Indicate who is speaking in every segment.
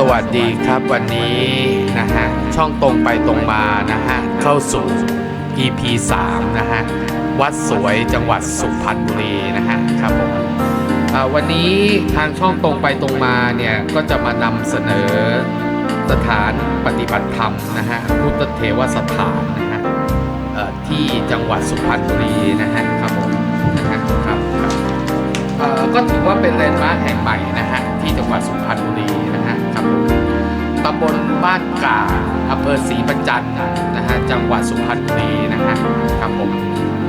Speaker 1: สวัสดีครับวันนี้นะฮะช่องตรงไปตรงมานะฮะเข้าสู่ EP 3นะฮะวัดสวยจังหวัดสุพรรณบุรีนะฮะครับผมวันนี้ทางช่องตรงไปตรงมาเนี่ยก็จะมานำเสนอสถานปฏิบัติธรรมนะฮะพุทธเทวสถานนะฮะที่จังหวัดสุพรรณบุรีนะฮะครับผมนะฮะครับครับก็ถือว่าเป็นแลนด์มาร์คแห่งใหม่นะฮะที่จังหวัดสุพรรณบุรีนะฮะ ตำบลบ้านกาอำเภอศรีประจันทร์นะฮะจังหวัดสุพรรณบุรีนะฮะครับผม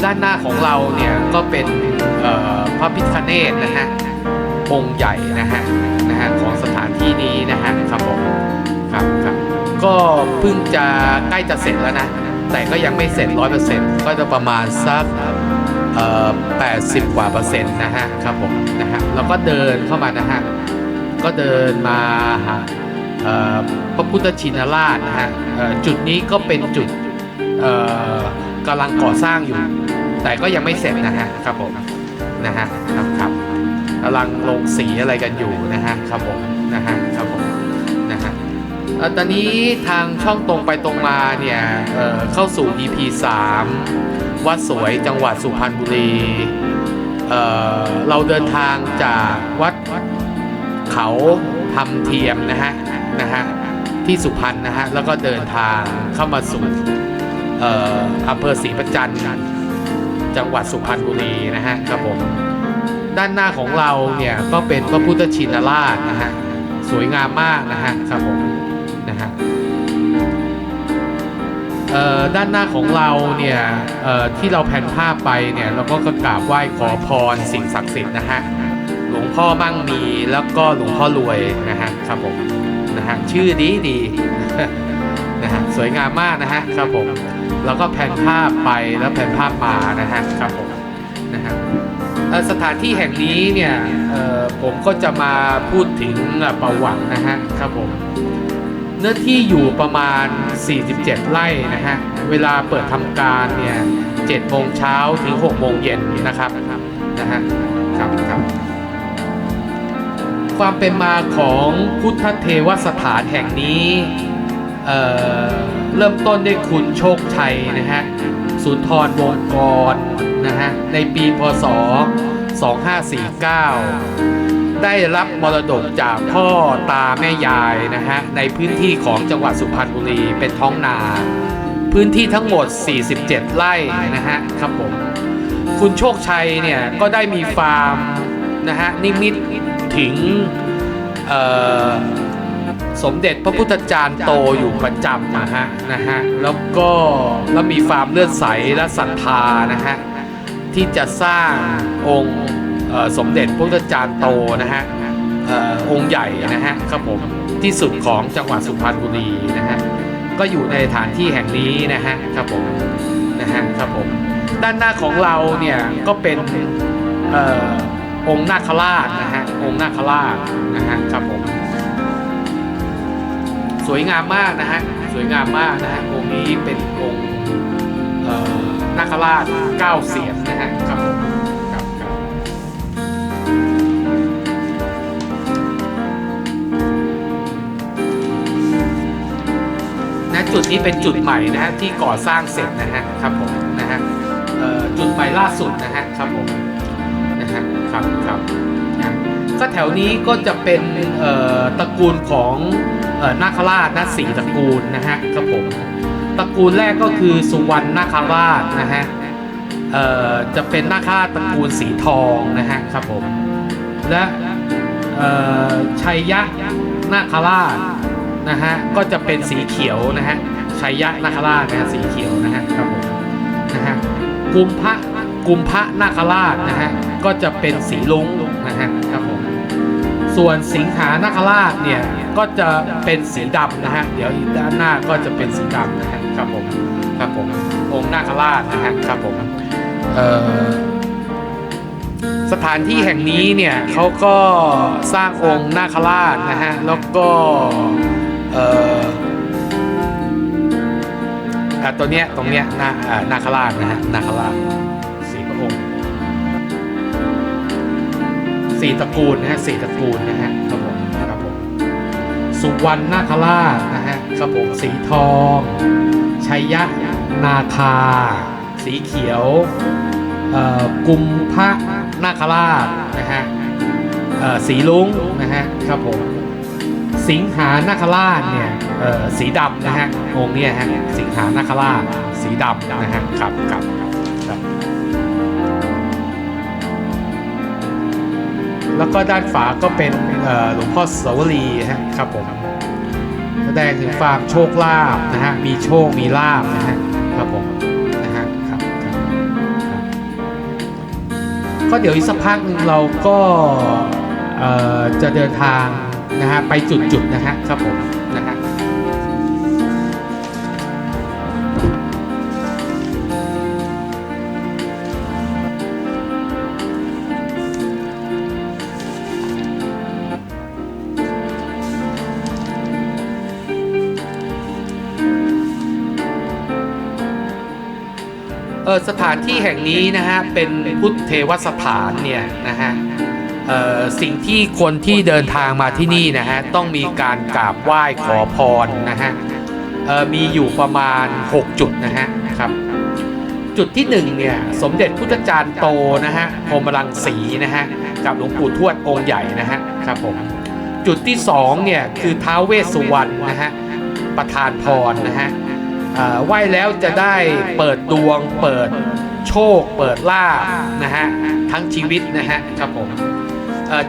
Speaker 1: ด้านหน้าของเราเนี่ยก็เป็นพระพิฆเนศนะฮะองค์ใหญ่นะฮะนะฮะของสถานที่นี้นะฮะครับผมครับครับก็เพิ่งจะใกล้จะเสร็จแล้วนะ แต่ก็ยังไม่เสร็จร้อยเปอร์เซ็นต์ก็จะประมาณสักเอ่อ80กว่าเปอร์เซ็นต์นะฮะครับผมนะฮะแล้วก็เดินเข้ามานะฮะก็เดินมาหา พระพุทธชินราชนะฮะจุดนี้ก็เป็นจุดกำลังก่อสร้างอยู่ แต่ก็ยังไม่เสร็จนะฮะครับผมนะฮะครับครับกำลังลงสีอะไรกันอยู่นะฮะครับผมนะฮะครับผมนะฮะตอนนี้ทางช่องตรงไปตรงมาเนี่ยเเข้าสู่ EP 3วัดสวยจังหวัดสุพรรณบุรีเเราเดินทางจากวัดเขาทำเทียมนะฮะ นะฮะที่สุพรรณนะฮะแล้วก็เดินทางเข้ามาสู่เอ่ออำเภอศรีประจันทร์จังหวัดสุพรรณบุรีนะฮะครับผมด้านหน้าของเราเนี่ยก็เป็นพระพุทธชินราชนะฮะสวยงามมากนะฮะครับผมนะฮะเอ่อด้านหน้าของเราเนี่ยเอ่อที่เราแผนภาพไปเนี่ยเราก็กราบไหว้ขอพรสิ่งศักดิ์สิทธิ์นะฮะหลวงพ่อมั่งมีแล้วก็หลวงพ่อรวยนะฮะครับผม นะฮะชื่อดีดีนะฮะสวยงามมากนะฮะครับผมแล้วก็แผนภาพไปแล้วแผนภาพมานะฮะครับผมนะฮะสถานที่แห่งนี้เนี่ยเอ่อผมก็จะมาพูดถึงประวัตินะฮะครับผมเนื้อที่อยู่ประมาณ 47 ไร่นะฮะ เวลาเปิดทำการเนี่ย7โมงเช้าถึง 6 โมงเย็นนะครับนะฮะครับครับ ความเป็นมาของพุทธเทวสถานแห่งนี้เเริ่มต้นด้วยคุณโชคชัยนะฮะสุนทรวงกรนะฮะในปีพศ 2549 ได้รับมรดกจากพ่อตาแม่ยายนะฮะในพื้นที่ของจังหวัดสุพรรณบุรีเป็นท้องนา พื้นที่ทั้งหมด 47 ไร่นะฮะครับผมคุณโชคชัยเนี่ยก็ได้มีฟาร์มนะฮะนิมิต ถึงสมเด็จพระพุทธจารย์โตอยู่ประจำนะฮะนะฮะแล้วก็แล้วมีฟามเลือดใสและศรัทธานะฮะที่จะสร้างองค์สมเด็จพระพุทธจารย์โตนะฮะออองค์ใหญ่นะฮะครับผมที่สุดของจังหวัดสุพรรณบุรีนะฮะก็อยู่ในสถานที่แห่งนี้นะฮะครับผมนะฮะครับผมด้านหน้าของเราเนี่ยก็เป็นเอ่อ องค์นาคราชนะฮะองค์นาคราชนะฮะครับผมสวยงามมากนะฮะสวยงามมากนะฮะองค์นี้เป็นองค์นาคราชเก้าเสียนนะฮะครับผมครับครับนะจุดนี้เป็นจุดใหม่นะฮะที่ก่อสร้างเสร็จนะฮะครับผมนะฮะจุดใหม่ล่าสุดนะฮะครับผม ครับครับนะก็แถวนี้ก็จะเป็นตระกูลของอนาคราชนะสี่ตระกูลนะฮะครับผมตระกูลแรกก็คือสุวรรณนาคราชนะฮะจะเป็นนาคราชตระกูลสีทองนะฮะครับผมและชัยยะนาคราชนะฮะก็จะเป็นสีเขียวนะฮะชัยยะนาคราชนะฮะสีเขียวนะฮะครับผมนะฮะกุมพระ กุมพระนาคราชนะฮะก็จะเป็นสีลุ้งนะฮะครับผมส่วนสิงหานาคราชเนี่ยก็จะเป็นสีดำนะฮะเดี๋ยวด้านหน้าก็จะเป็นสีดำนะฮะครับผมครับผมองค์นาคราชนะฮะครับผมสถานที่แห่งนี้เนี่ยเขาก็สร้างองค์นาคราชนะฮะแล้วก็อะตัวเนี้ยตรงเนี้ยนาอ่านาคราชนะฮะนาคราช สี่ตระกูลนะฮะสี่ตระกูลนะฮะครับผมครับผมสุวรรณนาคราชนะฮะครับผมสีทองชัยยะนาคา สีเขียวอ่อกุมพระนาคราชนะฮะอ่อสีลุงนะฮะครับผมสิงหานาคราชเนี่ยเอ่อสีดำนะฮะองค์เนี่ยฮะสิงหานาคราชสีดำนะฮะครับครับ แล้วก็ด้านฝาก็เป็นหลวงพ่อสวรีฮะครับผมแสดงถึงความโชคลาภนะฮะมีโชคมีลาภนะฮะครับผมนะฮะครับก็เดี๋ยวอีกสักพักหนึ่งเราก็จะเดินทางนะฮะไปจุดๆนะฮะครับผม สถานที่แห่งนี้นะฮะเป็นพุทธเทวสถานเนี่ยนะฮะออสิ่งที่คนที่เดินทางมาที่นี่นะฮะต้องมีการกราบไหว้ขอพรนะฮะออมีอยู่ประมาณ 6 จุดนะฮะครับจุดที่1เนี่ยสมเด็จพุทธจารย์โตนะฮะพรหมรังสีนะฮะกับหลวงปู่ทวดองค์ใหญ่นะฮะครับผมจุดที่2เนี่ยคือท้าวเวสสุวรรณนะฮะประธานพรนะฮะ ไหว้แล้วจะได้เปิดดวง เปิดโชค เปิดลาบนะฮะทั้งชีวิตนะฮะครับผม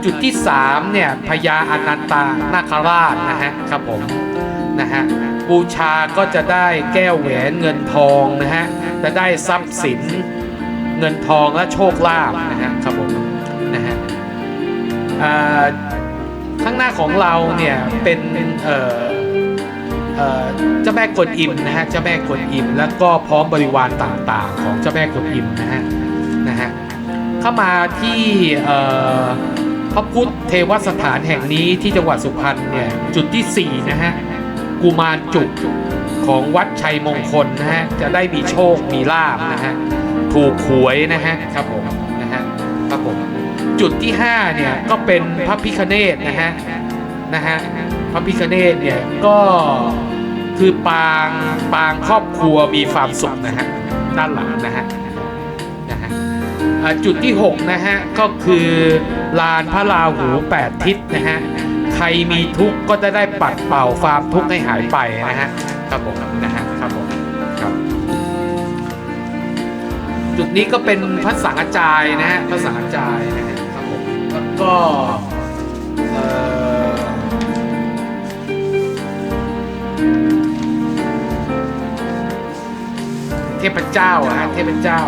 Speaker 1: จุดที่3เนี่ยพญาอนันตานาคราชนะฮะครับผมนะฮะบูชาก็จะได้แก้วแหวนเงินทองนะฮะจะได้ทรัพย์สินเงินทองและโชคลาภนะฮะครับผมนะฮะข้างหน้าของเราเนี่ยเป็นเอ่อ เจ้าแม่กวนอิมนะฮะเจ้าแม่กวนอิมแล้วก็พร้อมบริวารต่างๆ ของเจ้าแม่กวนอิมนะฮะนะฮะเข้ามาที่พระพุทธเทวสถานแห่งนี้ที่จังหวัดสุพรรณเนี่ยจุดที่ 4 นะฮะกุมารจุกของวัดชัยมงคลนะฮะจะได้มีโชคมีลาบนะฮะถูกหวยนะฮะครับผมนะฮะครับผมจุดที่ 5 เนี่ยก็เป็นพระพิคเนตนะฮะนะฮะ พระพิคเนตเนี่ยก็คือปางปางครอบครัวมีความสุขนะฮะด้านหลังนะฮะนะฮะจุดที่ 6 นะฮะ ก็คือลานพระราหู 8 ทิศนะฮะ ใครมีทุกข์ก็จะได้ปัดเป่าความทุกข์ให้หายไปนะฮะครับผมนะฮะครับผมครับ จุดนี้ก็เป็นพระสังฆจายนะฮะพระสังฆจายนะฮะครับผมแล้วก็ พเจ้าอะฮะเทพเจ้า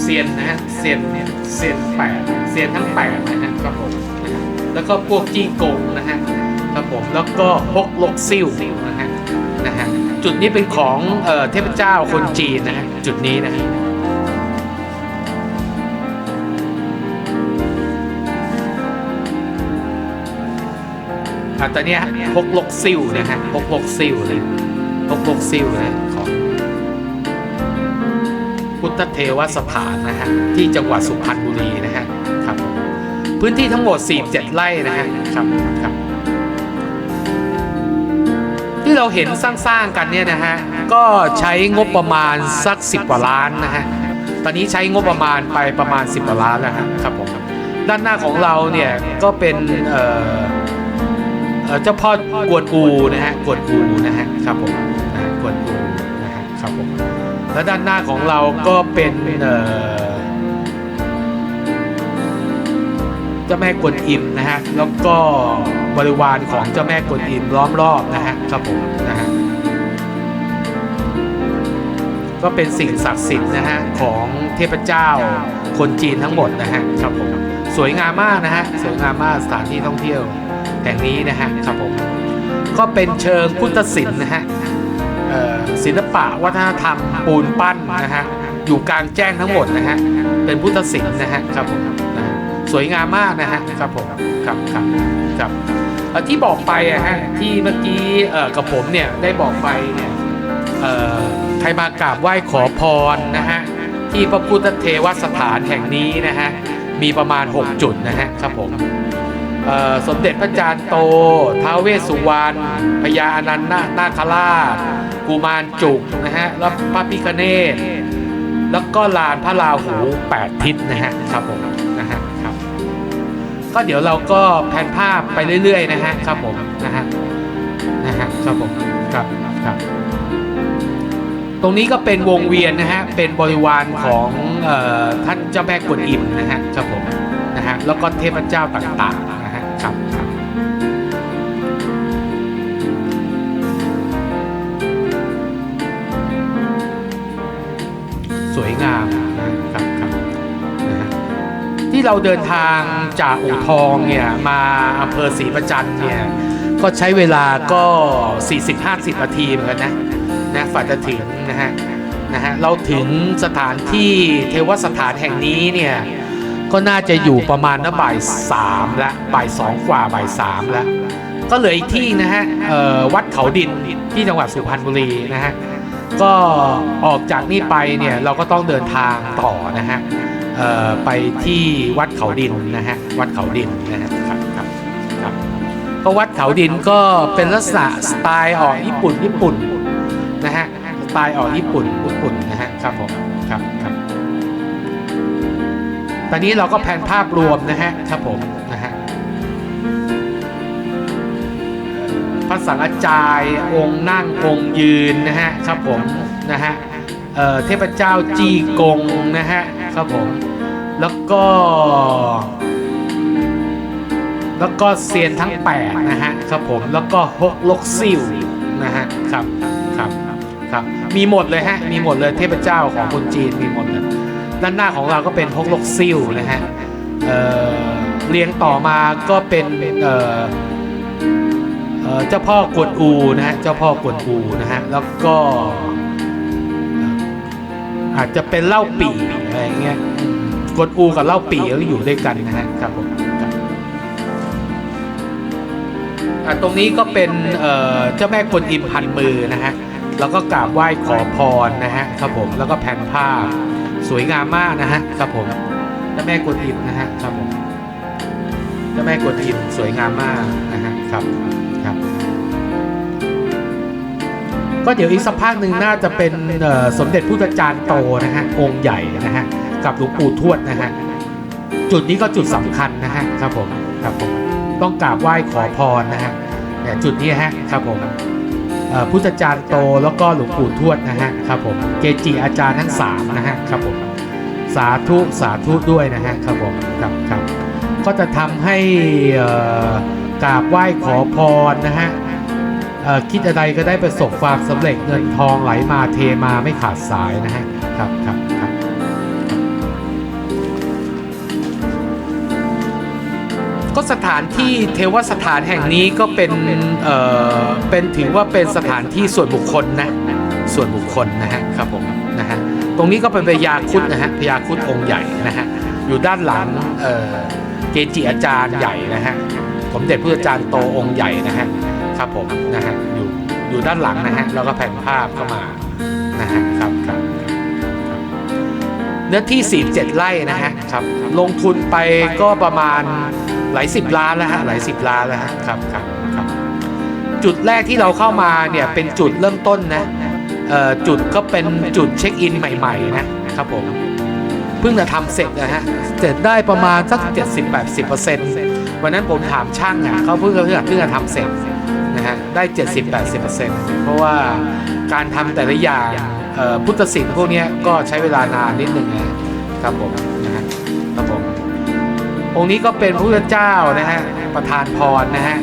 Speaker 1: เซียนนะฮะเซียนเนี่ยเซียนแปดเซียนทั้งแปดนะฮะครับผมแล้วก็พวกจี้กงนะฮะครับผมแล้วก็พกลกซิ่วนะฮะนะฮะจุดนี้เป็นของเอ่อเทพเจ้าคนจีนนะฮะจุดนี้นะฮะอะตอนนี้ยพกลกซิ่วนะฮะพกลกซิ่วเลยพกลกซิ่วเลยของ พุทธเทวสถานนะฮะที่จังหวัดสุพรรณบุรีนะฮะครับผมพื้นที่ทั้งหมด 47 ไร่นะฮะครับครับ ที่เราเห็นสร้างๆกันเนี่ยนะฮะก็ใช้งบประมาณสัก 10กว่าล้านนะฮะตอนนี้ใช้งบประมาณไปประมาณ 10กว่าล้านแล้วฮะครับผมด้านหน้าของเราเนี่ยก็เป็นเอ่อเจ้าพ่อกวนอูนะฮะกวนอูนะฮะครับผมกวนอูนะฮะครับผม แล้วด้านหน้าของเราก็เป็นเจ้าแม่กวนอิมนะฮะ แล้วก็บริวารของเจ้าแม่กวนอิมล้อมรอบนะฮะครับผมนะฮะ ก็เป็นสิ่งศักดิ์สิทธิ์นะฮะของเทพเจ้าคนจีนทั้งหมดนะฮะครับผม สวยงามมากนะฮะ สวยงามมากสถานที่ท่องเที่ยวแห่งนี้นะฮะครับผม ก็เป็นเชิงพุทธศิลป์นะฮะ ศิลปะวัฒนธรรมปูนปั้นนะฮะอยู่กลางแจ้งทั้งหมดนะฮะเป็นพุทธศิลป์นะฮะครับผมนะฮะสวยงามมากนะฮะครับผมครับครับครับเอ่อที่บอกไปอะฮะที่เมื่อกี้เอ่อกับผมเนี่ยได้บอกไปเนี่ยเอ่อใครมากราบไหว้ขอพรนะฮะที่พระพุทธเทวสถานแห่งนี้นะฮะมีประมาณ 6 จุดนะฮะครับผมเอ่อ สมเด็จพระจารย์โต ท้าวเวสสุวรรณพญาอนันต์นานาคราชกุมารจุกนะฮะ แล้วพระพิคเนตแล้วก็ลานพระราหูแปดทิศนะฮะครับผมนะฮะครับ ก็เดี๋ยวเราก็แผนภาพไปเรื่อยๆนะฮะครับผมนะฮะนะฮะครับผมครับครับ ตรงนี้ก็เป็นวงเวียนนะฮะ เป็นบริวารของออท่านเจ้าแม่กวนอิมนะฮะครับผมนะฮะ แล้วก็เทพเจ้าต่างๆ ครับครับสวยงามนะครับครับนะที่เราเดินทางจากอู่ทองเนี่ยมาอำเภอศรีประจันเนี่ยก็ใช้เวลาก็ 40-50 นาทีเหมือนกันนะนะฝ่าจะถึงนะฮะนะฮะเราถึงสถานที่เทวสถานแห่งนี้เนี่ย ก็น่าจะอยู่ประมาณนะบ่ายสามละบ่ายสองกว่าบ่ายสามละก็เหลืออีกที่นะฮะวัดเขาดินที่จังหวัดสุพรรณบุรีนะฮะก็ออกจากนี่ไปเนี่ยเราก็ต้องเดินทางต่อนะฮะไปที่วัดเขาดินนะฮะวัดเขาดินนะฮะครับครับครับก็วัดเขาดินก็เป็นลักษณะสไตล์ออกญี่ปุ่นญี่ปุ่นนะฮะสไตล์ออกญี่ปุ่นญี่ปุ่นนะฮะครับผม ตอนนี้เราก็แผนภาพรวมนะฮะครับผมนะฮะพระสังฆจายองค์นั่งองค์ยืนนะฮะครับผมนะฮะเทพเจ้าจีกงนะฮะครับผมแล้วก็ แล้วก็เซียนทั้ง8นะฮะครับผมแล้วก็ฮกลกซิลนะฮะครับครับครับมีหมดเลยฮะมีหมดเลยเทพเจ้าของคนจีนมีหมดเลย ด้านหน้าของเราก็เป็นฮกลกซิลนะฮะเเรียงต่อมาก็เป็นเเเจ้าพ่อกวนอูนะฮะเจ้าพ่อกวนอูนะฮะแล้วก็อาจจะเป็นเหล้าปี่อะไรเงี้ยกวนอูกับเหล้าปี่ก็อยู่ด้วยกันนะฮะครับผมตรงนี้ก็เป็นเจ้าแม่กวนอิมพันมือนะฮะแล้วก็กราบไหว้ขอพรนะฮะครับผมแล้วก็แผ่นผ้า สวยงามมากนะฮะครับผมเจ้าแม่กวนอิมนะฮะครับผมเจ้าแม่กวนอิมสวยงามมากนะฮะครับครับ ก็เดี๋ยวอีกสักพักหนึ่งน่าจะเป็นสมเด็จพุทธจารย์โตนะฮะองค์ใหญ่นะฮะกับหลวงปู่ทวดนะฮะจุดนี้ก็จุดสำคัญนะฮะครับผมครับผมต้องกราบไหว้ขอพรนะฮะเนี่ยจุดนี้ฮะครับผม พุทธจารย์โตแล้วก็หลวงปู่ทวดนะฮะครับผมเกจิอาจารย์ทั้งสามนะฮะครับผมสาธุสาธุด้วยนะฮะครับผมครับครับก็จะทำให้กราบไหว้ขอพรนะฮะคิดอะไรก็ได้ประสบความสำเร็จเงินทองไหลมาเทมาไม่ขาดสายนะฮะครับครับ ก็สถานที่เทวสถานแห่งนี้ก็เป็นเอ่อเป็นถือว่าเป็นสถานที่ส่วนบุคคลนะส่วนบุคคลนะฮะครับผมนะฮะตรงนี้ก็เป็นพญาคุดนะฮะพญาคุดองค์ใหญ่นะฮะอยู่ด้านหลังเอ่อเกจิอาจารย์ใหญ่นะฮะสมเด็จพระอาจารย์โตองค์ใหญ่นะฮะครับผมนะฮะอยู่อยู่ด้านหลังนะฮะแล้วก็แผ่นภาพเข้ามานะฮะครับครับเนื้อที่ 47 ไร่นะฮะครับลงทุนไปก็ประมาณ หลายสิบล้านแล้วฮะหลายสิบล้านแล้วฮะครับครับครับจุดแรกที่เราเข้ามาเนี่ยเป็นจุดเริ่มต้นนะเอ่อจุดก็เป็นจุดเช็คอินใหม่ๆนะครับผมเพิ่งจะทำเสร็จนะฮะเสร็จได้ประมาณสัก 70-80%วันนั้นผมถามช่างอะเขาเพิ่งเพิ่งเพิ่งจะทำเสร็จนะฮะได้ 70-80%เพราะว่าการทำแต่ละอย่างเอ่อพุทธศิลป์พวกเนี้ยก็ใช้เวลานานนิดนึงนะครับผม องค์นี้ก็เป็นพระพุทธเจ้านะฮะประธานพรนะฮะ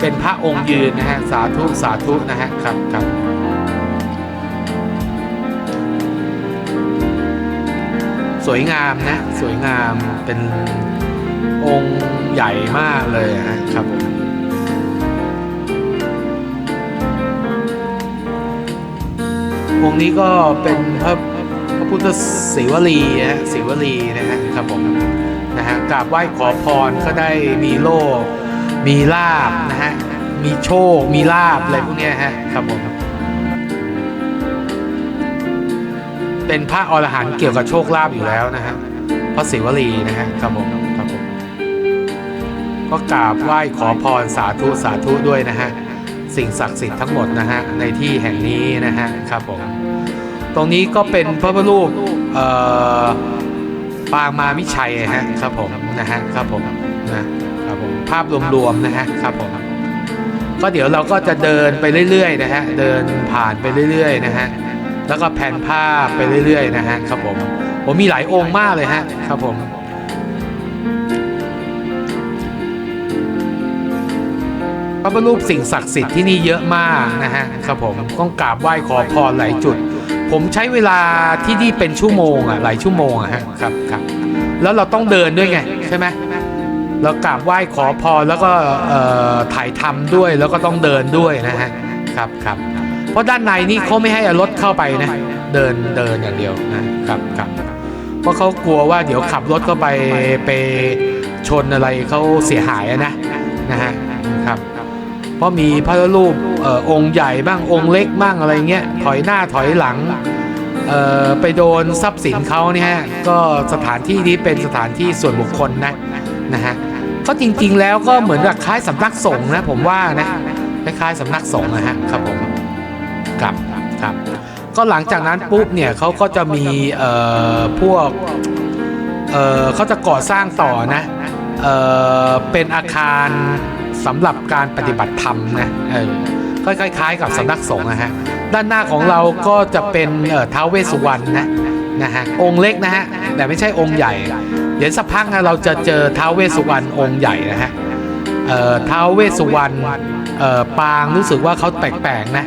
Speaker 1: เป็นพระองค์ยืนนะฮะสาธุสาธุนะฮะครับครับสวยงามนะสวยงามเป็นองค์ใหญ่มากเลยนะครับผมองค์นี้ก็เป็นพระพระพุทธศิวลีนะฮะศิวลีนะฮะครับผม นะฮะกราบไหว้ขอพรก็ได้มีโลกมีลาบนะฮะมีโชค มีลาบอะไรพวกนี้ฮะครับผมเป็นพระอรหันต์เกี่ยวกับโชคลาภอยู่แล้วนะฮะพระศิวลีนะฮะครับผมครับผมก็กราบไหว้ขอพรสาธุสาธุด้วยนะฮะสิ่งศักดิ์สิทธิ์ทั้งหมดนะฮะในที่แห่งนี้นะฮะครับผมตรงนี้ก็เป็นพระพุทธรูปเอ่อ ปางมามิชัยฮะครับผมนะฮะครับผมนะครับผมภาพรวมๆนะฮะครับผมก็เดี๋ยวเราก็จะเดินไปเรื่อยๆนะฮะเดินผ่านไปเรื่อยๆนะฮะแล้วก็แผ่นภาพไปเรื่อยๆนะฮะครับผมผมมีหลายองค์มากเลยฮะครับผมพระรูปสิ่งศักดิ์สิทธิ์ที่นี่เยอะมากนะฮะครับผมต้องกราบไหว้ขอพรหลายจุด ผมใช้เวลาที่นี่เป็นชั่วโมงอะหลายชั่วโมงอะฮะครับครับแล้วเราต้องเดินด้วยไงใช่ไหมเรากราบไหว้ขอพรแล้วก็ถ่ายทำด้วยแล้วก็ต้องเดินด้วยนะฮะครับครับเพราะด้านในนี่เขาไม่ให้รถเข้าไปนะ เดินเดินอย่างเดียวนะครับครับเพราะเขากลัวว่าเดี๋ยวขับรถเข้าไปไปชนอะไรเขาเสียหายอะนะนะฮะครับ เพราะมีพระรูปออองค์ใหญ่บ้างองค์เล็กบ้างอะไรเงี้ยถอยหน้าถอยหลังไปโดนทรัพย์สินเขาเนี่ยฮะก็สถานที่นี้เป็นสถานที่ส่วนบุคคลนะนะฮะก็จริงๆแล้วก็เหมือนกับคล้ายสำนักสงฆ์นะผมว่านะคล้ายๆสำนักสงฆ์นะฮะครับผมครับครับก็หลังจากนั้นปุ๊บเนี่ยเขาก็จะมีเอ่อพวกเอ่อเขาจะก่อสร้างต่อนะเอ่อเป็นอาคาร สำหรับการปฏิบัติธรรมนะเออก็คล้ายๆ กับสำนักสงฆ์นะฮะด้านหน้าของเราก็จะเป็นเอ่อท้าวเวสสุวรรณนะนะฮะองค์เล็กนะฮะแต่ไม่ใช่องค์ใหญ่ เดี๋ยวสักพักนะเราจะเจอท้าวเวสสุวรรณองค์ใหญ่นะฮะเอ่อท้าวเวสสุวรรณเอ่อปางรู้สึกว่าเขาแปลกๆนะ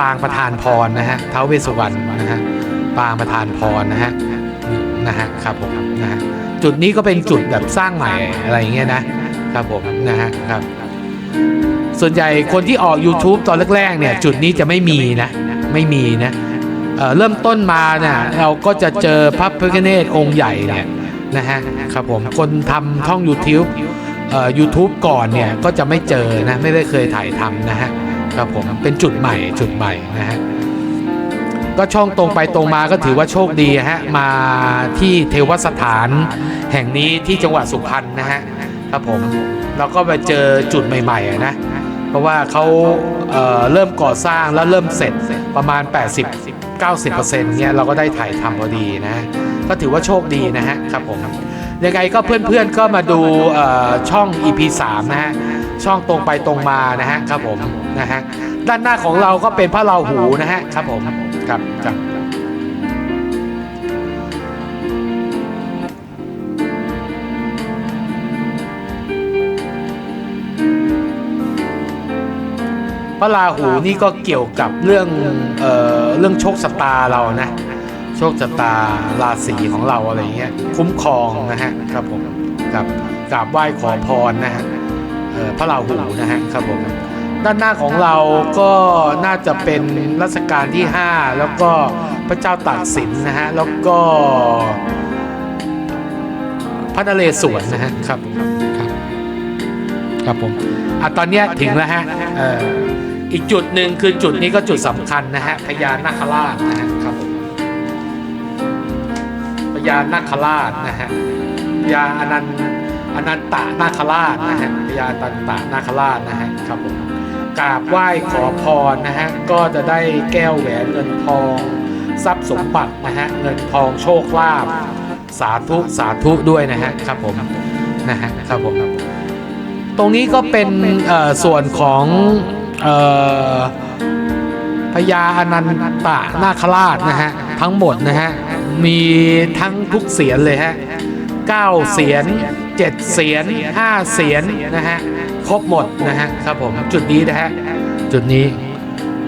Speaker 1: ปางประธานพรนะฮะท้าวเวสสุวรรณนะฮะปางประธานพรนะฮะนะฮะครับผมนะฮะจุดนี้ก็เป็นจุดแบบสร้างใหม่อะไรอย่างเงี้ยนะ ครับผมนะฮะครับ ส่วนใหญ่คนที่ออก YouTube ตอนแรกๆเนี่ย จุดนี้จะไม่มีนะ ไม่มีนะเอ่อเริ่มต้นมาเนี่ยเราก็จะเจอพระพิฆเนศองค์ใหญ่เนี่ยนะฮะครับผมคนทำช่อง YouTube เอ่อ YouTube ก่อนเนี่ยก็จะไม่เจอนะ ไม่ได้เคยถ่ายทำนะฮะครับผมเป็นจุดใหม่จุดใหม่นะฮะก็ช่องตรงไปตรงมาก็ถือว่าโชคดีฮะมาที่เทวสถานแห่งนี้ที่จังหวัดสุพรรณนะฮะ ครับผมเราก็ไปเจอจุดใหม่ๆนะเพราะว่าเขาเเริ่มก่อสร้างแล้วเริ่มเสร็จประมาณ 80-90%เนี่ยเราก็ได้ถ่ายทำพอดีนะ ก็ถือว่าโชคดีนะฮะครับผมยังไงก็เพื่อนๆก็มาดูเอ่อช่อง EP 3นะฮะช่องตรงไปตรงมานะฮะครับผมนะฮะด้านหน้าของเราก็เป็นพระราหูนะฮะครับผมครับครับ ระราหูนี่ก็เกี่ยวกับเรื่องเอ่อเรื่องโชคชะตาเรานะ โชคชะตาราศีของเราอะไรเงี้ยคุ้มครองนะฮะครับผมครับกราบไหว้ขอพรนะฮะเอ่อพระราหูนะฮะครับผมด้านหน้าของเราก็น่าจะเป็นรัชกาลที่ 5 แล้วก็พระเจ้าตากสินนะฮะแล้วก็พระนเรศวรนะฮะครับครับครับผมอะตอนเนี้ยถึงแล้วฮะเอ่อ อีกจุดหนึ่งคือจุดนี้ก็จุดสำคัญนะฮะพญานาคราชนะฮะครับผมพญานาคราชนะฮะพญาอนันต์อนันตานาคราชนะฮะพญาตันตานาคราชนะฮะครับผมกราบไหว้ขอพรนะฮะก็จะได้แก้วแหวนเงินทอง ทรัพย์สมบัตินะฮะเงินทองโชคลาภสาธุสาธุด้วยนะฮะครับผมนะฮะครับผมตรงนี้ก็เป็นเอ่อส่วนของ พญาอนันตานาคราชนะฮะทั้งหมดนะฮะมีทั้งทุกเสียนเลยฮะ9เสียน7เสียน5เสียนนะฮะครบหมดนะฮะครับผมจุดนี้นะฮะจุดนี้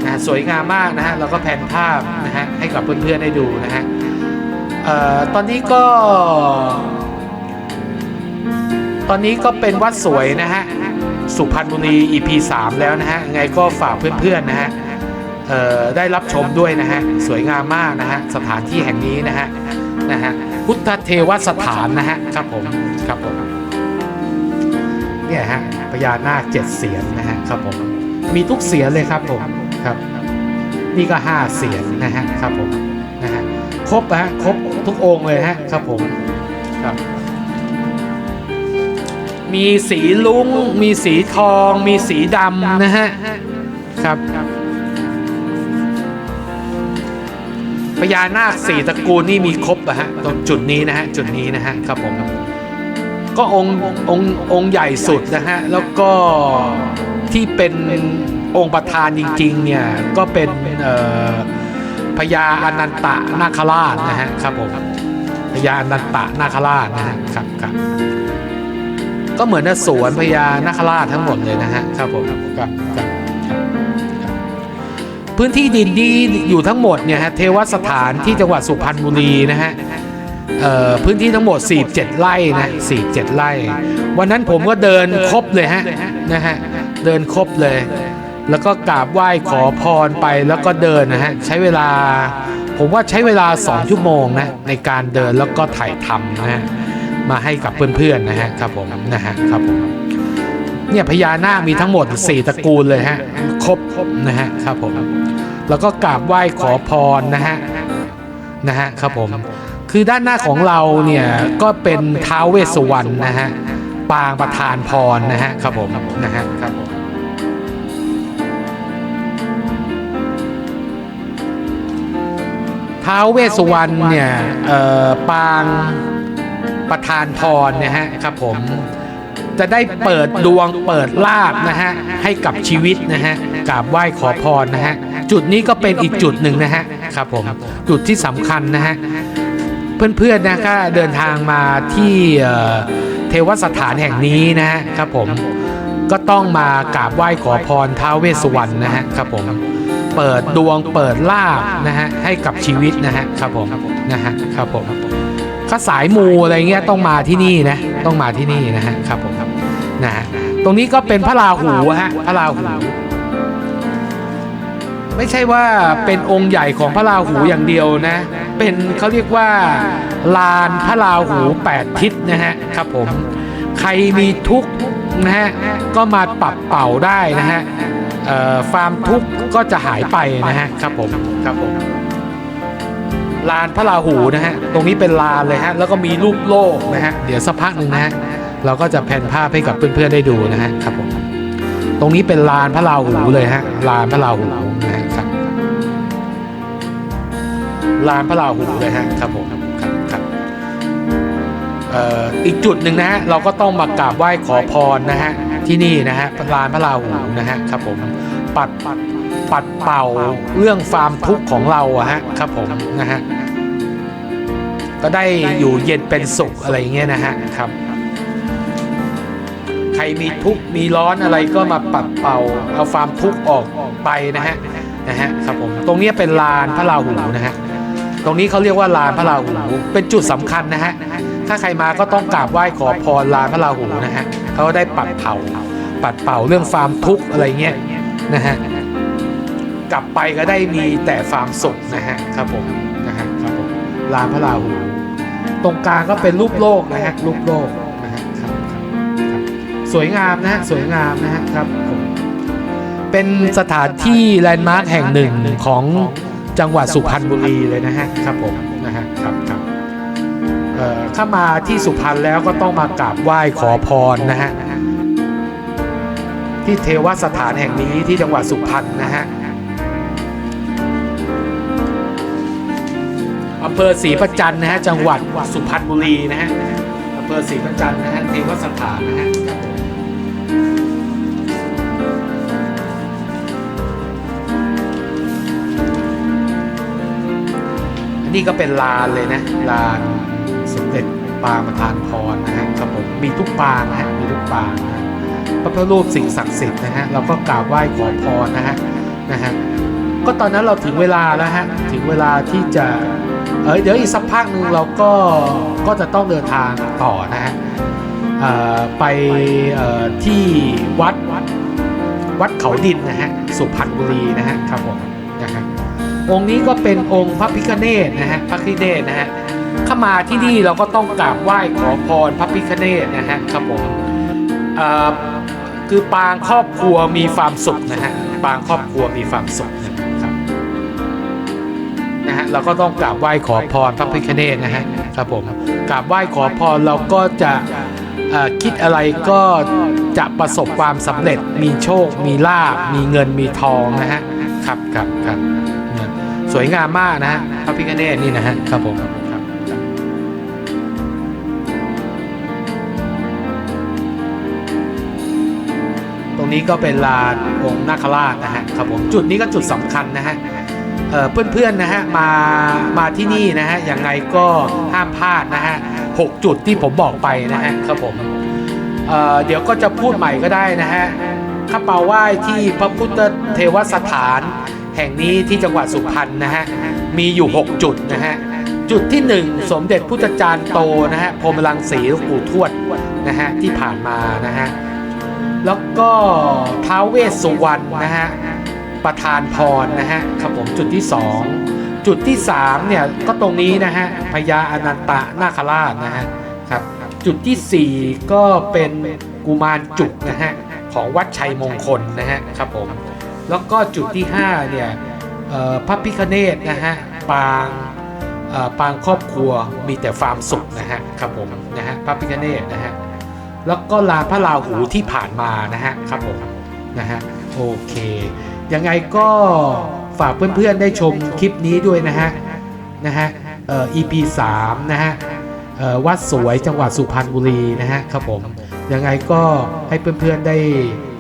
Speaker 1: นะสวยงามมากนะฮะเราก็แผนภาพนะฮะให้กับเพื่อนๆได้ดูนะฮะออตอนนี้ก็ ตอนนี้ก็เป็นวัดสวยนะฮะ สุพรรณบุรี EP 3 แล้วนะฮะไงก็ฝากเพื่อนๆนะฮะได้รับชมด้วยนะฮะ สวยงามมากนะฮะ สถานที่แห่งนี้นะฮะนะฮะพุทธเทวสถานนะฮะครับผมครับผมเนี่ยฮะพญานาคเจ็ดเสียนนะฮะครับผมมีทุกเสียนเลยครับผมครับ นี่ก็ห้าเสียนนะฮะครับผมนะฮะครบนะฮะครบทุกองค์เลยฮะครับผมครับ มีสีลุ้ง มีสีทอง มีสีดำนะฮะครับพญานาคสี่ตระกูลนี่มีครบอะฮะตรงจุดนี้นะฮะจุดนี้นะฮะครับผมก็องค์องค์องค์ใหญ่สุดนะฮะแล้วก็ที่เป็นองค์ประธานจริงๆเนี่ยก็เป็นพญาอนันตนาคราชนะฮะครับผมพญาอนันตนาคราชนะฮะครับครับ ก็เหมือนสวนพญานาคราชทั้งหมดเลยนะฮะครับผมครับพื้นที่ดินที่อยู่ทั้งหมดเนี่ยฮะเทวสถานที่จังหวัดสุพรรณบุรีนะฮะพื้นที่ทั้งหมด 47 ไร่นะ47 ไร่ วันนั้นผมก็เดินครบเลยฮะนะฮะเดินครบเลย แล้วก็กราบไหว้ขอพรไปแล้วก็เดินนะฮะใช้เวลาผมว่าใช้เวลา 2 ชั่วโมงนะในการเดินแล้วก็ถ่ายทำนะฮะ มาให้กับเพื่อนๆนะฮะครับผมนะฮะครับผมเนี่ยพญานาคมีทั้งหมด 4 ตระกูลเลยฮะครบนะฮะครับผมแล้วก็กราบไหว้ขอพรนะฮะนะฮะครับผมคือด้านหน้าของเราเนี่ยก็เป็นท้าวเวสสวรรณนะฮะปางประธานพรนะฮะครับผมนะฮะครับผมท้าวเวสสวรรณเนี่ยเออปาง ประธานพรนะฮะครับผมจะได้เปิดดวงเปิดลาบนะฮะให้กับชีวิตนะฮะกราบไหว้ขอพรนะฮะจุดนี้ก็เป็นอีกจุดหนึ่งนะฮะครับผมจุดที่สำคัญนะฮะเพื่อนๆนะก็เดินทางมาที่เอ่อเทวสถานแห่งนี้นะฮะครับผมก็ต้องมากราบไหว้ขอพรท้าวเวสสวรรณนะฮะครับผมเปิดดวงเปิดลาบนะฮะให้กับชีวิตนะฮะครับผมนะฮะครับผม ถ้าสายมูอะไรเงี้ยต้องมาที่นี่นะต้องมาที่นี่นะฮะครับผมนะฮะตรงนี้ก็เป็นพระราหูฮะพระราหูไม่ใช่ว่าเป็นองค์ใหญ่ของพระราหูอย่างเดียวนะ เป็นเขาเรียกว่าลานพระราหูแปดทิศนะฮะครับผมใครมีทุกข์นะฮะก็มาปรับเป่าได้นะฮะเอ่อความทุกข์ก็จะหายไปนะฮะครับผมครับผม ลานพระราหูนะฮะ ตรงนี้เป็นลานเลยฮะ แล้วก็มีรูปโลกนะฮะ เดี๋ยวสักพักหนึ่งนะฮะ เราก็จะแผ่นภาพให้กับเพื่อนๆได้ดูนะฮะครับผม ตรงนี้เป็นลานพระราหูเลยฮะ ลานพระราหูนะฮะครับ ลานพระราหูเลยฮะครับผมครับครับอีกจุดหนึ่งนะฮะ เราก็ต้องมากราบไหว้ขอพรนะฮะ ที่นี่นะฮะ ลานพระราหูนะฮะครับผม ปัดปัด ปัดเป่าเรื่องความทุกข์ของเราอะฮะครับผมนะฮะก็ได้อยู่เย็นเป็นสุขอะไรอย่างเงี้ยนะฮะครับ ใครมีทุกข์มีร้อนอะไรก็มาปัดเป่า เอาความทุกข์ออกไปนะฮะนะฮะครับผมตรงนี้เป็นลานพระราหูนะฮะตรงนี้เขาเรียกว่าลานพระราหูเป็นจุดสำคัญนะฮะถ้าใครมาก็ต้องกราบไหว้ขอพรลานพระราหูนะฮะเขาได้ปัดเป่าปัดเป่าเรื่องความทุกข์อะไรเงี้ยนะฮะ กลับไปก็ได้มีแต่ความสุขนะฮะครับผมนะฮะครับผมลานพระราหู ตรงกลางก็เป็นรูปโลกนะฮะรูปโลกนะฮะครับครับสวยงามนะฮะสวยงามนะฮะครับผมเป็นสถานที่แลนด์มาร์คแห่งหนึ่งของจังหวัดสุพรรณบุรีเลยนะฮะครับผมนะฮะครับครับเอ่อถ้ามาที่สุพรรณแล้วก็ต้องมากราบไหว้ขอพรนะฮะที่เทวสถานแห่งนี้ที่จังหวัดสุพรรณนะฮะ อำเภอศรีประจันนะฮะจังหวัดสุพรรณบุรีนะฮะอำเภอศรีประจันนะฮะเทวสถานนะฮะนนี้ก็เป็นลานเลยนะลานสมเด็จปางประธานพรนะฮะครับผมมีทุกปางนะฮะมีทุกปางนะฮะพระพุทธรูปสิ่งศักดิ์สิทธิ์นะฮะเราก็กราบไหว้ขอพรนะฮะนะฮะก็ตอนนั้นเราถึงเวลาแล้วฮะถึงเวลาที่จะ เออเดี๋ยวอีกสักพักหนึ่งเราก็ก็จะต้องเดินทางต่อนะฮะไปที่วัดวัดเขาดินนะฮะสุพรรณบุรีนะฮะครับผมนะฮะองค์นี้ก็เป็นองค์พระพิฆเนศนะฮะพระพิฆเนศนะฮะเข้ามาที่นี่เราก็ต้องกราบไหว้ขอพรพระพิฆเนศนะฮะครับผมคือปางครอบครัวมีความสุขนะฮะปางครอบครัวมีความสุขนะ เราก็ต้องกราบไหว้ขอพรพระพิฆเนศนะฮะครับผมกราบไหว้ขอพรเราก็จะคิดอะไรก็จะประสบความสำเร็จมีโชค มีลาบมีเงินมีทองนะฮะครับครับครับเนี่ยสวยงามมากนะฮะพระพิฆเนศนี่นะฮะครับผมครับตรงนี้ก็เป็นลานองค์นาคราชนะฮะครับผมจุดนี้ก็จุดสำคัญนะฮะ เอ่อเพื่อนๆนะฮะมามาที่นี่นะฮะยังไงก็ห้ามพลาดนะฮะหกจุดที่ผมบอกไปนะฮะครับผมเอ่อเดี๋ยวก็จะพูดใหม่ก็ได้นะฮะข้าเปาไหว้ที่พระพุทธเทวสถาน แห่งนี้ที่จังหวัดสุพรรณนะฮะมีอยู่ 6 จุดนะฮะจุดที่ 1 สมเด็จพุทธจารย์โตนะฮะพรหมรังสีหลวงปู่ทวดนะฮะที่ผ่านมานะฮะแล้วก็ท้าวเวสสุวรรณนะฮะ ประธานพรนะฮะครับผมจุดที่ 2 จุดที่3เนี่ยก็ตรงนี้นะฮะพญาอนันตะนาคราชนะฮะครับจุดทีสี่ 4 ก็เป็นกุมารจุกนะฮะของวัดชัยมงคลนะฮะครับผมแล้วก็จุดที่5เนี่ยพระพิคเนตนะฮะปางปางครอบครัวมีแต่ความสุขนะฮะครับผมนะฮะพระพิคเนตนะฮะแล้วก็ลาพระราหูที่ผ่านมานะฮะครับผมนะฮะโอเค ยังไงก็ฝากเพื่อนๆได้ชมคลิปนี้ด้วยนะฮะนะฮะเอ่อ EP 3นะฮะเอ่อวัดสวยจังหวัดสุพรรณบุรีนะฮะครับผมยังไงก็ให้เพื่อนๆได้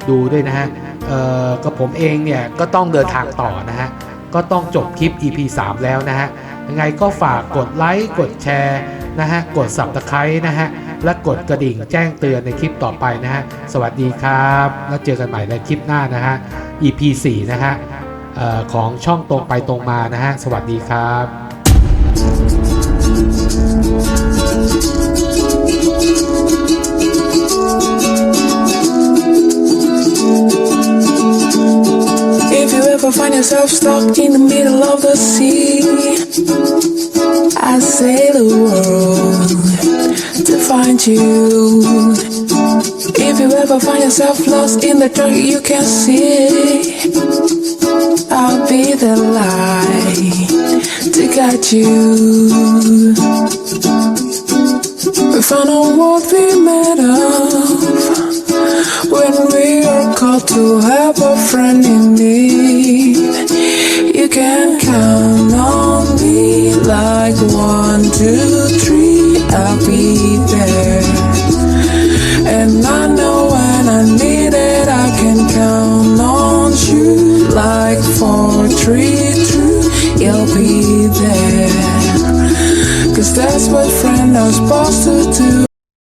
Speaker 1: ดูด้วยนะฮะเอ่อกับผมเองเนี่ยก็ต้องเดินทางต่อนะฮะก็ต้องจบคลิป EP 3 แล้วนะฮะยังไงก็ฝากกดไลค์กดแชร์นะฮะกด Subscribe นะฮะ และกดกระดิ่งแจ้งเตือนในคลิปต่อไปนะฮะ สวัสดีครับ แล้วเจอกันใหม่ในคลิปหน้านะฮะ EP 4นะฮะออของช่องตรงไปตรงมานะฮะ สวัสดีครับ
Speaker 2: If you ever find yourself stuck in the middle of the sea, I sail the world to find you. If you ever find yourself lost in the dark, you can't see. I'll be the light to guide you. We found out what we made of. When we are called to help a friend in need, you can count on me like one, two, three. I'll be there. And I know when I need it, I can count on you. Like four, three, two, you'll be there. Cause that's what friends are supposed to do.